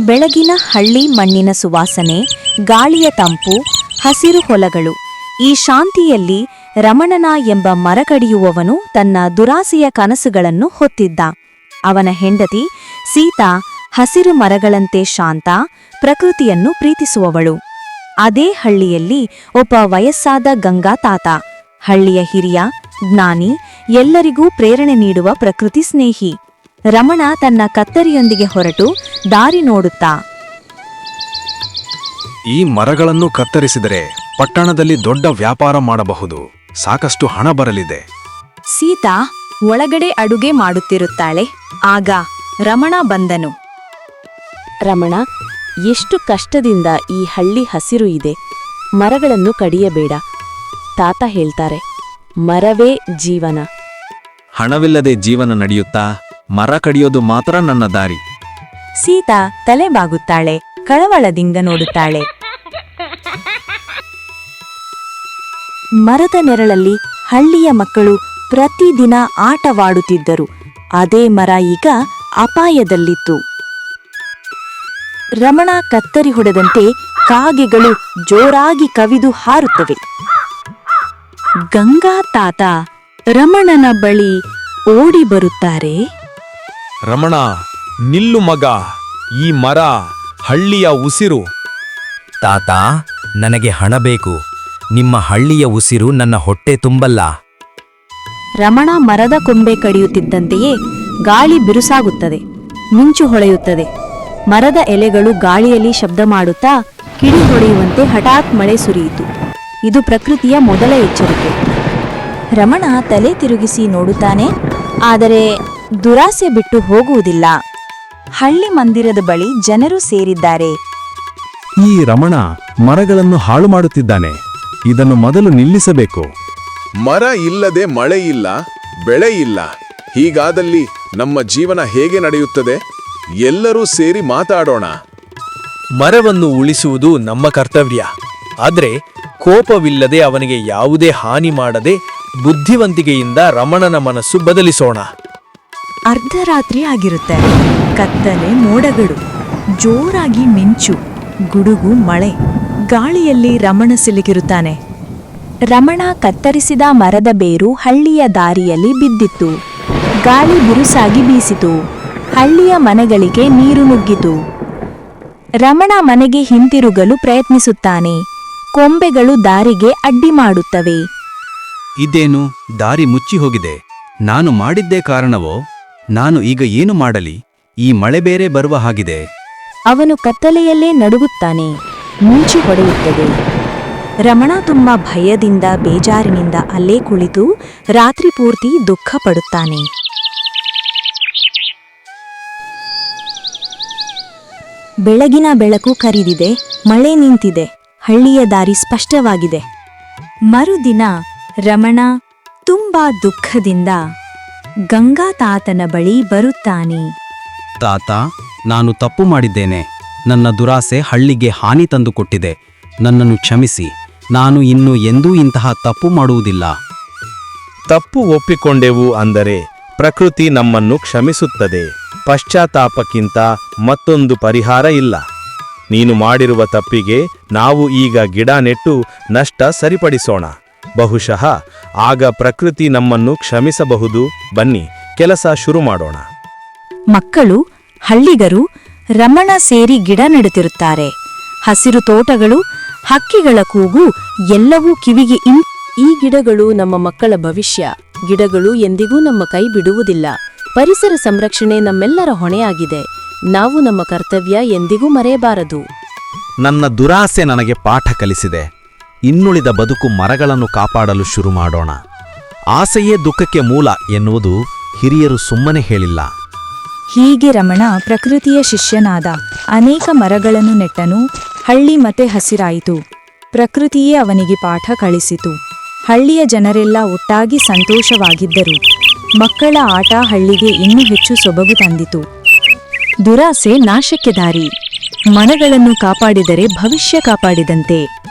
ಬೆಳಗಿನ ಹಳ್ಳಿ ಮಣ್ಣಿನ ಸುವಾಸನೆ, ಗಾಳಿಯ ತಂಪು, ಹಸಿರು ಹೊಲಗಳು. ಈ ಶಾಂತಿಯಲ್ಲಿ ರಮಣನ ಎಂಬ ಮರಕಡಿಯುವವನು ತನ್ನ ದುರಾಸೆಯ ಕನಸುಗಳನ್ನು ಹೊತ್ತಿದ್ದ. ಅವನ ಹೆಂಡತಿ ಸೀತಾ ಹಸಿರು ಮರಗಳಂತೆ ಶಾಂತ, ಪ್ರಕೃತಿಯನ್ನು ಪ್ರೀತಿಸುವವಳು. ಅದೇ ಹಳ್ಳಿಯಲ್ಲಿ ಒಬ್ಬ ವಯಸ್ಸಾದ ಗಂಗಾ ತಾತ. ಹಳ್ಳಿಯ ಹಿರಿಯ, ಜ್ಞಾನಿ, ಎಲ್ಲರಿಗೂ ಪ್ರೇರಣೆ ನೀಡುವ ಪ್ರಕೃತಿ ಸ್ನೇಹಿ. ರಮಣ ತನ್ನ ಕತ್ತರಿಯೊಂದಿಗೆ ಹೊರಟು ದಾರಿ ನೋಡುತ್ತಾ. ಈ ಮರಗಳನ್ನು ಕತ್ತರಿಸಿದರೆ ಪಟ್ಟಣದಲ್ಲಿ ದೊಡ್ಡ ವ್ಯಾಪಾರ ಮಾಡಬಹುದು. ಸಾಕಷ್ಟು ಹಣ ಬರಲಿದೆ. ಸೀತಾ ಒಳಗಡೆ ಅಡುಗೆ ಮಾಡುತ್ತಿರುತ್ತಾಳೆ. ಆಗ ರಮಣ ಬಂದನು. ರಮಣ ಎಷ್ಟು ಕಷ್ಟದಿಂದ ಈ ಹಳ್ಳಿ ಹಸಿರು ಇದೆ. ಮರಗಳನ್ನು ಕಡಿಯಬೇಡ. ತಾತ ಹೇಳ್ತಾರೆ ಮರವೇ ಜೀವನ. ಹಣವಿಲ್ಲದೆ ಜೀವನ ನಡೆಯುತ್ತಾ? ಮರ ಕಡಿಯೋದು ಮಾತ್ರ ನನ್ನ ದಾರಿ. ಸೀತಾ ತಲೆ ಬಾಗುತ್ತಾಳೆ ಕಳವಳದಿಂದ ನೋಡುತ್ತಾಳೆ. ಮರದ ನೆರಳಲ್ಲಿ ಹಳ್ಳಿಯ ಮಕ್ಕಳು ಪ್ರತಿದಿನ ಆಟವಾಡುತ್ತಿದ್ದರು. ಅದೇ ಮರ ಈಗ ಅಪಾಯದಲ್ಲಿತ್ತು. ರಮಣ ಕತ್ತರಿ ಹೊಡೆದಂತೆ ಕಾಗೆಗಳು ಜೋರಾಗಿ ಕವಿದು ಹಾರುತ್ತವೆ. ಗಂಗಾ ತಾತ ರಮಣನ ಬಳಿ ಓಡಿ ಬರುತ್ತಾರೆ. ರಮಣ ನಿಲ್ಲು ಮಗ ಈ ಮರ ಹಳ್ಳಿಯ ಉಸಿರು. ತಾತ ನನಗೆ ಹಣ ಬೇಕು. ನಿಮ್ಮ ಹಳ್ಳಿಯ ಉಸಿರು ನನ್ನ ಹೊಟ್ಟೆ ತುಂಬಲ್ಲ. ರಮಣ ಮರದ ಕೊಂಬೆ ಕಡಿಯುತ್ತಿದ್ದಂತೆಯೇ ಗಾಳಿ ಬಿರುಸಾಗುತ್ತದೆ ಮಿಂಚು ಹೊಳೆಯುತ್ತದೆ. ಮರದ ಎಲೆಗಳು ಗಾಳಿಯಲ್ಲಿ ಶಬ್ದ ಮಾಡುತ್ತಾ ಕಿಡಿ ಹೊಡೆಯುವಂತೆ ಹಠಾತ್ ಮಳೆ ಸುರಿಯಿತು. ಇದು ಪ್ರಕೃತಿಯ ಮೊದಲ ಎಚ್ಚರಿಕೆ. ರಮಣ ತಲೆ ತಿರುಗಿಸಿ ನೋಡುತ್ತಾನೆ ಆದರೆ ದುರಾಸೆ ಬಿಟ್ಟು ಹೋಗುವುದಿಲ್ಲ. ಹಳ್ಳಿ ಮಂದಿರದ ಬಳಿ ಜನರು ಸೇರಿದ್ದಾರೆ. ಈ ರಮಣ ಮರಗಳನ್ನು ಹಾಳು ಮಾಡುತ್ತಿದ್ದಾನೆ. ಇದನ್ನು ಮೊದಲು ನಿಲ್ಲಿಸಬೇಕು. ಮರ ಇಲ್ಲದೆ ಮಳೆ ಇಲ್ಲ ಬೆಳೆ ಇಲ್ಲ. ಹೀಗಾದಲ್ಲಿ ನಮ್ಮ ಜೀವನ ಹೇಗೆ ನಡೆಯುತ್ತದೆ? ಎಲ್ಲರೂ ಸೇರಿ ಮಾತಾಡೋಣ. ಮರವನ್ನು ಉಳಿಸುವುದು ನಮ್ಮ ಕರ್ತವ್ಯ. ಆದರೆ ಕೋಪವಿಲ್ಲದೆ ಅವನಿಗೆ ಯಾವುದೇ ಹಾನಿ ಮಾಡದೆ ಬುದ್ಧಿವಂತಿಕೆಯಿಂದ ರಮಣನ ಮನಸ್ಸು ಬದಲಿಸೋಣ. ಅರ್ಧರಾತ್ರಿ ಆಗಿರುತ್ತೆ. ಕತ್ತಲೆ ಮೋಡಗಳು ಜೋರಾಗಿ ಮಿಂಚು, ಗುಡುಗು, ಮಳೆ, ಗಾಳಿಯಲ್ಲಿ ರಮಣ ಸಿಲುಕಿರುತ್ತಾನೆ. ರಮಣ ಕತ್ತರಿಸಿದ ಮರದ ಬೇರು ಹಳ್ಳಿಯ ದಾರಿಯಲ್ಲಿ ಬಿದ್ದಿತ್ತು. ಗಾಳಿ ಬಿರುಸಾಗಿ ಬೀಸಿತು. ಹಳ್ಳಿಯ ಮನೆಗಳಿಗೆ ನೀರು ನುಗ್ಗಿತು. ರಮಣ ಮನೆಗೆ ಹಿಂತಿರುಗಲು ಪ್ರಯತ್ನಿಸುತ್ತಾನೆ. ಕೊಂಬೆಗಳು ದಾರಿಗೆ ಅಡ್ಡಿ ಮಾಡುತ್ತವೆ. ಇದೇನು ದಾರಿ ಮುಚ್ಚಿ ಹೋಗಿದೆ ನಾನು ಮಾಡಿದ್ದೇ ಕಾರಣವೋ? ನಾನು ಈಗ ಏನು ಮಾಡಲಿ? ಈ ಮಳೆ ಬೇರೆ ಬರುವ ಹಾಗಿದೆ. ಅವನು ಕತ್ತಲೆಯಲ್ಲೇ ನಡುಗುತ್ತಾನೆ, ಮುಂಚು ಹೊಡೆಯುತ್ತದೆ. ರಮಣ ತುಂಬ ಭಯದಿಂದ ಬೇಜಾರಿನಿಂದ ಅಲ್ಲೇ ಕುಳಿತು ರಾತ್ರಿ ಪೂರ್ತಿ ದುಃಖ ಪಡುತ್ತಾನೆ. ಬೆಳಗಿನ ಬೆಳಕು ಕರಿದಿದೆ, ಮಳೆ ನಿಂತಿದೆ, ಹಳ್ಳಿಯ ದಾರಿ ಸ್ಪಷ್ಟವಾಗಿದೆ. ಮರುದಿನ ರಮಣ ತುಂಬಾ ದುಃಖದಿಂದ ಗಂಗಾ ತಾತನ ಬಳಿ ಬರುತ್ತಾನೆ. ತಾತ ನಾನು ತಪ್ಪು ಮಾಡಿದ್ದೇನೆ. ನನ್ನ ದುರಾಸೆ ಹಳ್ಳಿಗೆ ಹಾನಿ ತಂದುಕೊಟ್ಟಿದೆ. ನನ್ನನ್ನು ಕ್ಷಮಿಸಿ. ನಾನು ಇನ್ನು ಎಂದೂ ಇಂತಹ ತಪ್ಪು ಮಾಡುವುದಿಲ್ಲ. ತಪ್ಪು ಒಪ್ಪಿಕೊಂಡೆವು ಅಂದರೆ ಪ್ರಕೃತಿ ನಮ್ಮನ್ನು ಕ್ಷಮಿಸುತ್ತದೆ. ಪಶ್ಚಾತ್ತಾಪಕ್ಕಿಂತ ಮತ್ತೊಂದು ಪರಿಹಾರ ಇಲ್ಲ. ನೀನು ಮಾಡಿರುವ ತಪ್ಪಿಗೆ ನಾವು ಈಗ ಗಿಡ ನೆಟ್ಟು ನಷ್ಟ ಸರಿಪಡಿಸೋಣ. ಬಹುಶಃ ಆಗ ಪ್ರಕೃತಿ ನಮ್ಮನ್ನು ಕ್ಷಮಿಸಬಹುದು. ಬನ್ನಿ ಕೆಲಸ ಶುರು ಮಾಡೋಣ. ಮಕ್ಕಳು ಹಳ್ಳಿಗರು ರಮಣ ಸೇರಿ ಗಿಡ ನೆಡುತ್ತಿರುತ್ತಾರೆ. ಹಸಿರು ತೋಟಗಳು ಹಕ್ಕಿಗಳ ಕೂಗು ಎಲ್ಲವೂ ಕಿವಿಗೆ ಇಂ ಈ ಗಿಡಗಳು ನಮ್ಮ ಮಕ್ಕಳ ಭವಿಷ್ಯ. ಗಿಡಗಳು ಎಂದಿಗೂ ನಮ್ಮ ಕೈ ಬಿಡುವುದಿಲ್ಲ. ಪರಿಸರ ಸಂರಕ್ಷಣೆ ನಮ್ಮೆಲ್ಲರ ಹೊಣೆಯಾಗಿದೆ. ನಾವು ನಮ್ಮ ಕರ್ತವ್ಯ ಎಂದಿಗೂ ಮರೆಯಬಾರದು. ನನ್ನ ದುರಾಸೆ ನನಗೆ ಪಾಠ ಕಲಿಸಿದೆ. ಇನ್ನುಳಿದ ಬದುಕು ಮರಗಳನ್ನು ಕಾಪಾಡಲು ಶುರು ಮಾಡೋಣ. ಆಸೆಯೇ ದುಃಖಕ್ಕೆ ಮೂಲ ಎನ್ನುವುದು ಹಿರಿಯರು ಸುಮ್ಮನೆ ಹೇಳಿಲ್ಲ. ಹೀಗೆ ರಮಣ ಪ್ರಕೃತಿಯ ಶಿಷ್ಯನಾದ ಅನೇಕ ಮರಗಳನ್ನು ನೆಟ್ಟನು, ಹಳ್ಳಿ ಮತ್ತೆ ಹಸಿರಾಯಿತು. ಪ್ರಕೃತಿಯೇ ಅವನಿಗೆ ಪಾಠ ಕಳಿಸಿತು. ಹಳ್ಳಿಯ ಜನರೆಲ್ಲ ಒಟ್ಟಾಗಿ ಸಂತೋಷವಾಗಿದ್ದರು. ಮಕ್ಕಳ ಆಟ ಹಳ್ಳಿಗೆ ಇನ್ನೂ ಹೆಚ್ಚು ಸೊಬಗು ತಂದಿತು. ದುರಾಸೆ ನಾಶಕ್ಕೆ ದಾರಿ. ಮನಗಳನ್ನು ಕಾಪಾಡಿದರೆ ಭವಿಷ್ಯ ಕಾಪಾಡಿದಂತೆ.